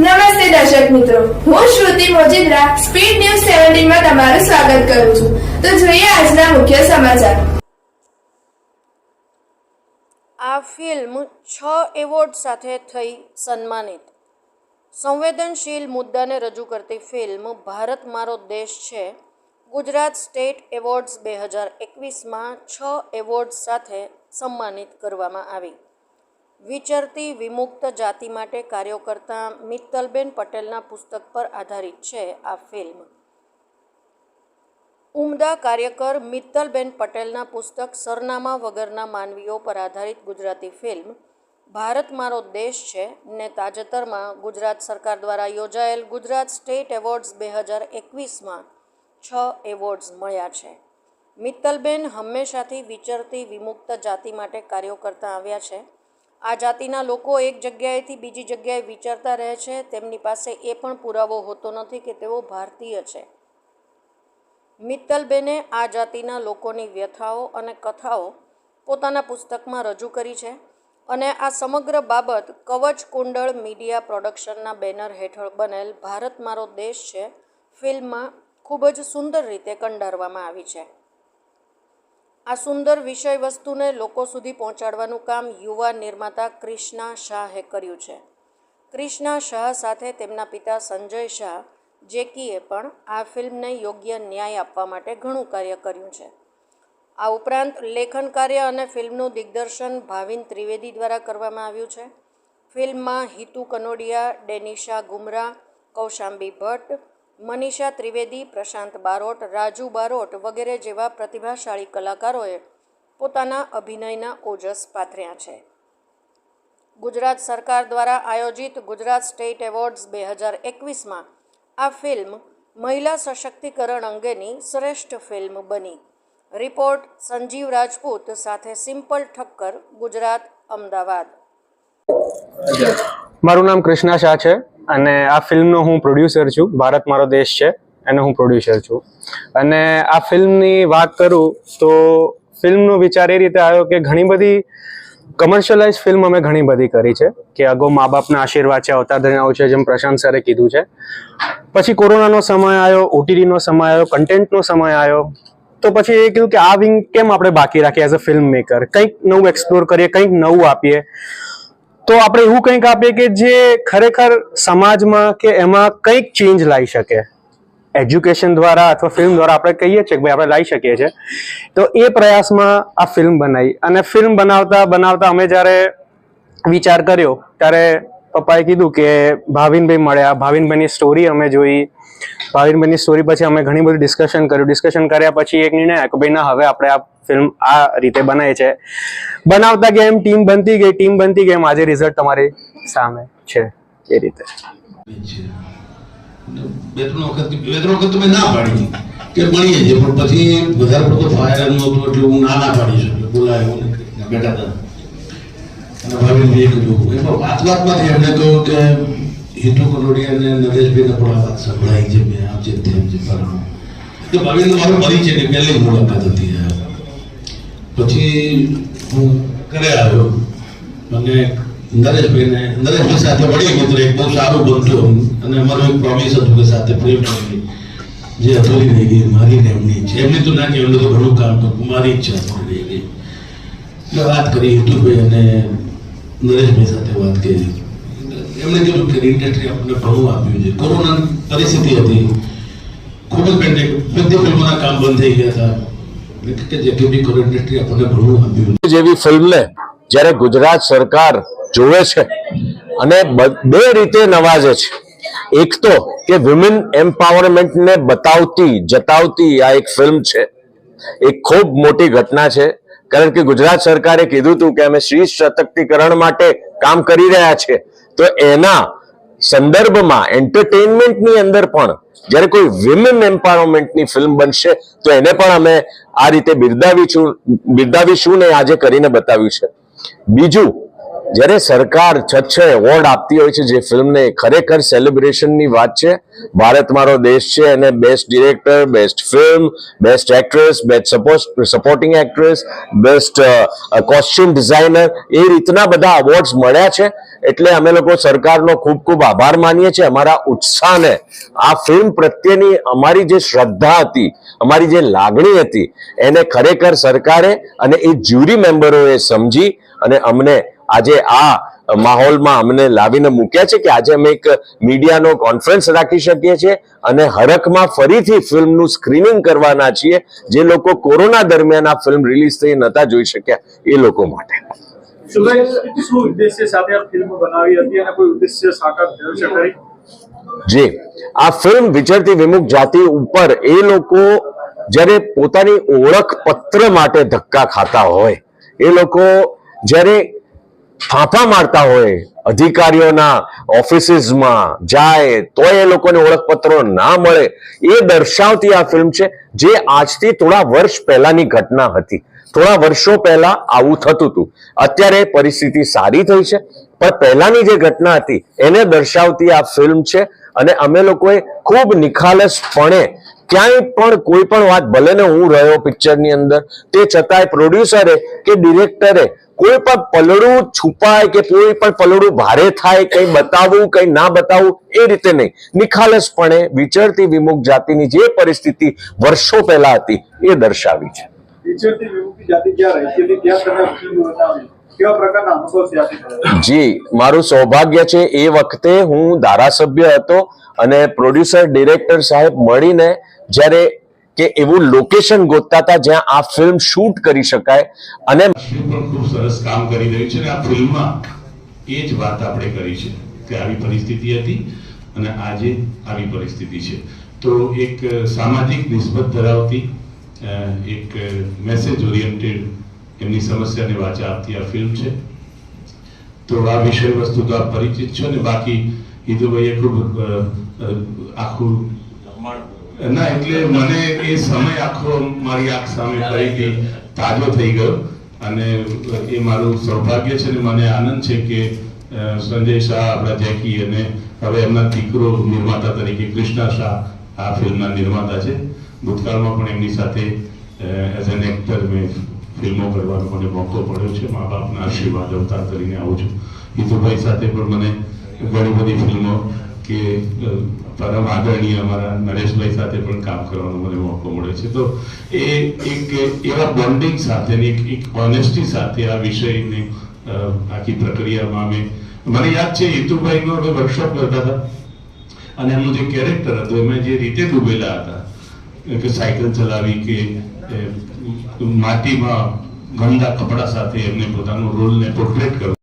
નમસ્તે દર્શક મિત્રો. હું શ્રુતિ મોજીદ્રા, સ્પીડ ન્યૂઝ સેવન્ટીનમાં તમારું સ્વાગત કરું છું. તો જોઈએ આજના મુખ્ય સમાચાર. આ ફિલ્મ છ એવોર્ડ સાથે થઈ સન્માનિત. સંવેદનશીલ મુદ્દાને રજૂ કરતી ફિલ્મ ભારત મારો દેશ છે. ગુજરાત સ્ટેટ એવોર્ડ્સ બે હજાર એકવીસમાં છ એવોર્ડ સાથે સન્માનિત કરવામાં આવી. વિચરતી વિમુક્ત જાતિ માટે કાર્યો કરતા મિત્તલબેન પટેલના પુસ્તક પર આધારિત છે આ ફિલ્મ. ઉમદા કાર્યકર મિત્તલબેન પટેલના પુસ્તક સરનામા વગરના માનવીઓ પર આધારિત ગુજરાતી ફિલ્મ, ભારત મારો દેશ છે ને તાજેતરમાં ગુજરાત સરકાર દ્વારા યોજાયેલ ગુજરાત સ્ટેટ એવોર્ડ્સ બે હજાર એકવીસમાં છ એવોર્ડ્સ મળ્યા છે. મિત્તલબેન હંમેશાથી વિચરતી વિમુક્ત જાતિ માટે કાર્યો કરતા આવ્યા છે. આ જાતિના લોકો એક જગ્યાએથી બીજી જગ્યાએ વિચારતા રહે છે. તેમની પાસે એ પણ પુરાવો હોતો નથી કે તેઓ ભારતીય છે. મિત્તલબેને આ જાતિના લોકોની વ્યથાઓ અને કથાઓ પોતાના પુસ્તકમાં રજૂ કરી છે અને આ સમગ્ર બાબત કવચ કુંડળ મીડિયા પ્રોડક્શનના બેનર હેઠળ બનેલ ભારત મારો દેશ છે ફિલ્મમાં ખૂબ જ સુંદર રીતે કંડારવામાં આવી છે. આ સુંદર વિષય વસ્તુને લોકો સુધી પહોંચાડવાનું કામ યુવા નિર્માતા ક્રિષ્ના શાહે કર્યું છે. ક્રિષ્ના શાહ સાથે તેમના પિતા સંજય શાહ જેકીએ પણ આ ફિલ્મને યોગ્ય ન્યાય આપવા માટે ઘણું કાર્ય કર્યું છે. આ ઉપરાંત લેખન કાર્ય અને ફિલ્મનું દિગ્દર્શન ભાવિન ત્રિવેદી દ્વારા કરવામાં આવ્યું છે. ફિલ્મમાં હિતુ કનોડિયા, ડેનિશા ગુમરા, કૌશાંબી ભટ્ટ મનીષા ત્રિવેદી, પ્રશાંત બારોટ, રાજુ બારોટ વગેરે જેવા પ્રતિભાશાળી કલાકારોએ પોતાના અભિનયના ઓજસ પાથર્યા છે. ગુજરાત સરકાર દ્વારા આયોજિત ગુજરાત સ્ટેટ એવોર્ડ્સ બે હજાર એકવીસમાં આ ફિલ્મ મહિલા સશક્તિકરણ અંગેની શ્રેષ્ઠ ફિલ્મ બની. રિપોર્ટ સંજીવ રાજપૂત સાથે સિમ્પલ ઠક્કર, ગુજરાત, અમદાવાદ. મારું નામ કૃષ્ણા શાહ છે. અને આ ફિલ્મનો હું પ્રોડ્યુસર છું. ભારત મારો દેશ છે, એનો હું પ્રોડ્યુસર છું. અને આ ફિલ્મની વાત કરું તો ફિલ્મનો વિચાર એ રીતે આવ્યો કે ઘણી બધી કમર્શિયલાઇઝ ફિલ્મ અમે ઘણી બધી કરી છે, કે અગાઉ મા બાપના આશીર્વાદ છે, અવતાર ધરી આવશે જેમ પ્રશાંત સરે કીધું છે. પછી કોરોનાનો સમય આવ્યો ઓટીટીનો સમય આવ્યો કન્ટેન્ટનો સમય આવ્યો. તો પછી એ કીધું કે આ વિંગ કેમ આપણે બાકી રાખીએ એઝ અ ફિલ્મ મેકર કંઈક નવું એક્સપ્લોર કરીએ, કંઈક નવું આપીએ. તો આપણે એવું કંઈક આપીએ કે જે ખરેખર સમાજમાં કે એમાં કંઈક ચેન્જ લાવી શકે. એજ્યુકેશન દ્વારા અથવા ફિલ્મ દ્વારા આપણે કહીએ છીએ કે ભાઈ આપણે લાવી શકીએ છીએ. તો એ પ્રયાસમાં આ ફિલ્મ બનાવી અને ફિલ્મ બનાવતા બનાવતા અમે જ્યારે વિચાર કર્યો ત્યારે પપ્પાએ કીધું કે ભાવિનભાઈ મળ્યા. ભાવિનભાઈની સ્ટોરી અમે જોઈ. ભાવિનભાઈની સ્ટોરી પછી અમે ઘણી બધી ડિસ્કશન કર્યું. ડિસ્કશન કર્યા પછી એક નિર્ણય કે ભાઈ, ના, હવે આપણે આ ફિલ્મ આ રીતે બનાવી છે બનાવતા ગયા એમ ટીમ બનતી ગઈ. ટીમ બનતી ગઈ. એમ આજે રિઝલ્ટ તમારી સામે છે એ રીતે. બે ત્રણ વખત બે ત્રણ વખત તમે ના પાડી. કે પછી વધારે પડતો ફાયર નહોતું એટલે હું ના ના પાડી શક્યો બોલાયો, બેઠા અને ભાવિનભાઈએ કીધું એમાં વાત વાતમાંથી એમણે કહ્યું કે હિતુ કલોડિયા અને નરેશભાઈને પણ આ છે મેં આમ છે તેમ છે ફલાણું તો મુલાકાત હતી. પછી હું ઘરે આવ્યો અને નરેશભાઈને નરેશભાઈ સાથે વળી મિત્ર એક બહુ સારું બનતું અને અમારું એક પ્રોમિસ હતું સાથે પ્રેમ કરવી જે અધૂરી રહી ગઈ મારી ને એમની છે એમની તો ના એમને તો ઘણું કામ કર્યું મારી ઈચ્છા રહી ગઈ એટલે વાત કરી હિતુભાઈ નરેશભાઈ સાથે વાત કરી. એમણે કીધું કે ઇન્ડસ્ટ્રી આપણને ઘણું આપ્યું છે. કોરોના પરિસ્થિતિ હતી. ખૂબ જ પેન્ડેક બધી ફિલ્મોના કામ બંધ થઈ ગયા હતા. જેવી ફિલ્મને જ્યારે ગુજરાત સરકાર જોવે છે અને બે રીતે નવાજે છે. એક તો કે વિમેન એમ્પાવરમેન્ટને બતાવતી, જતાવતી આ એક ફિલ્મ છે. એક ખૂબ મોટી ઘટના છે. કારણ કે ગુજરાત સરકારે કીધું હતું કે અમે સ્ત્રી સશક્તિકરણ માટે કામ કરી રહ્યા છે. તો એના સંદર્ભમાં એન્ટરટેનમેન્ટની અંદર પણ જ્યારે કોઈ વિમેન એમ્પાવરમેન્ટની ફિલ્મ બનશે, તો એને પણ અમે આ રીતે બિરદાવીશું બિરદાવીશું ને આજે કરીને બતાવ્યું છે. બીજું જ્યારે સરકાર છ છ એવોર્ડ આપતી હોય છે જે ફિલ્મને ખરેખર સેલિબ્રેશનની વાત છે, ભારત મારો દેશ છે અને best director, best film, best actress, best supporting actress best costume designer એ રીતના બધા અવોર્ડ્સ મળ્યા છે. એટલે અમે લોકો સરકારનો ખૂબ ખૂબ આભાર માનીએ છીએ. અમારા ઉત્સાહને, આ ફિલ્મ પ્રત્યેની અમારી જે શ્રદ્ધા હતી, અમારી જે લાગણી હતી, એને ખરેખર સરકારે અને એ જ્યુરી મેમ્બરોએ સમજી અને અમને આજે આ માહોલમાં અમને લાવીને મૂક્યા છે કે આજે અમે એક મીડિયાનો કોન્ફરન્સ રાખી શકીએ છીએ અને હરખમાં ફરીથી ફિલ્મનું સ્ક્રીનિંગ કરવાના છીએ. જે લોકો કોરોના દરમિયાન આ ફિલ્મ રિલીઝ થઈ નતા જોઈ શક્યા એ લોકો માટે. શું ઉદ્દેશ્ય સાથે આ ફિલ્મ બનાવી હતી અને કોઈ ઉદ્દેશ્ય સાકાર થયો છે ખરી? જી. આ ફિલ્મ વિચરતી વિમુખ જાતિ ઉપર એ લોકો જ્યારે પોતાની ઓળખ પત્ર માટે ધક્કા ખાતા હોય એ લોકો જ્યારે ફાંફા મારતા હોય, અધિકારીઓના ઓફિસીસમાં જાય, તો એ લોકોને ઓળખપત્રો ના મળે, એ દર્શાવતી આ ફિલ્મ છે, જે આજથી થોડા વર્ષ પહેલાની ઘટના હતી. થોડા વર્ષો પહેલા આવું થતું હતું. અત્યારે પરિસ્થિતિ સારી થઈ છે, પણ પહેલાની જે ઘટના હતી, એને દર્શાવતી આ ફિલ્મ છે, અને અમે લોકોએ ખૂબ નિખાલસપણે ક્યાંય પણ કોઈ પણ વાત ભલે ને હું રહ્યો પિક્ચરની અંદર, તે છતાંય પ્રોડ્યુસરે કે ડિરેક્ટરે કોઈ પણ પલડું છુપાય કે કોઈ પણ પલડું ભારે થાય કંઈ બતાવવું કંઈ ના બતાવવું એ રીતે નહીં. નિખાલસપણે વિચરતી વિમુખ જાતિની જે પરિસ્થિતિ વર્ષો પહેલા હતી એ દર્શાવી છે. જી મારું સૌભાગ્ય છે એ વખતે હું ધારાસભ્ય હતો અને પ્રોડ્યુસર ડિરેક્ટર સાહેબ મળીને જ્યારે કે એવું લોકેશન ગોતતા હતા જ્યાં આ ફિલ્મ શૂટ કરી શકાય અને ખૂબ સરસ કામ કરી રહ્યું છે અને આ ફિલ્મમાં એ જ વાત આપણે કરી છે કે આવી પરિસ્થિતિ હતી અને આજે આવી પરિસ્થિતિ છે. તો એક સામાજિક નિસ્બત ધરાવતી એક મેસેજ ઓરિએન્ટેડ એમની સમસ્યાને વાચા આપતી આ ફિલ્મ છે. તો આ વિષય વસ્તુ તો આપ પરિચિત છો ને બાકી હિતુભાઈએ ખૂબ આખું ના, એટલે મને એ સમય આખો મારી આંખ સામે ફરીથી તાજો થઈ ગયો. અને એ મારું સૌભાગ્ય છે ને મને આનંદ છે કે સંજય શાહ આપણા જેકી અને હવે એમના દીકરો નિર્માતા તરીકે કૃષ્ણા શાહ આ ફિલ્મના નિર્માતા છે. ભૂતકાળમાં પણ એમની સાથે એઝ એન એક્ટર મેં ફિલ્મો કરવાનો મને મોકો પડ્યો છે. મા બાપના આશીર્વાદ અવતાર કરીને આવું છું. હિતુભાઈ સાથે પણ મને ઘણી બધી ફિલ્મો કે પરમ આદરણીય અમારા નરેશભાઈ સાથે પણ કામ કરવાનો મને મોકો મળ્યો છે. તો એ એક એવા બોન્ડિંગ સાથેની, એક એક ઓનેસ્ટી સાથે આ વિષયને આખી પ્રક્રિયામાં અમે, મને યાદ છે, હેતુભાઈનો અમે વર્કશોપ કરતા હતા. અને એમનું જે કેરેક્ટર હતું, એમાં જે રીતે ડૂબેલા હતા, કે સાયકલ ચલાવી કે માટીમાં ગંદા કપડા સાથે એમને પોતાનો રોલને પોર્ટ્રેટ કર્યો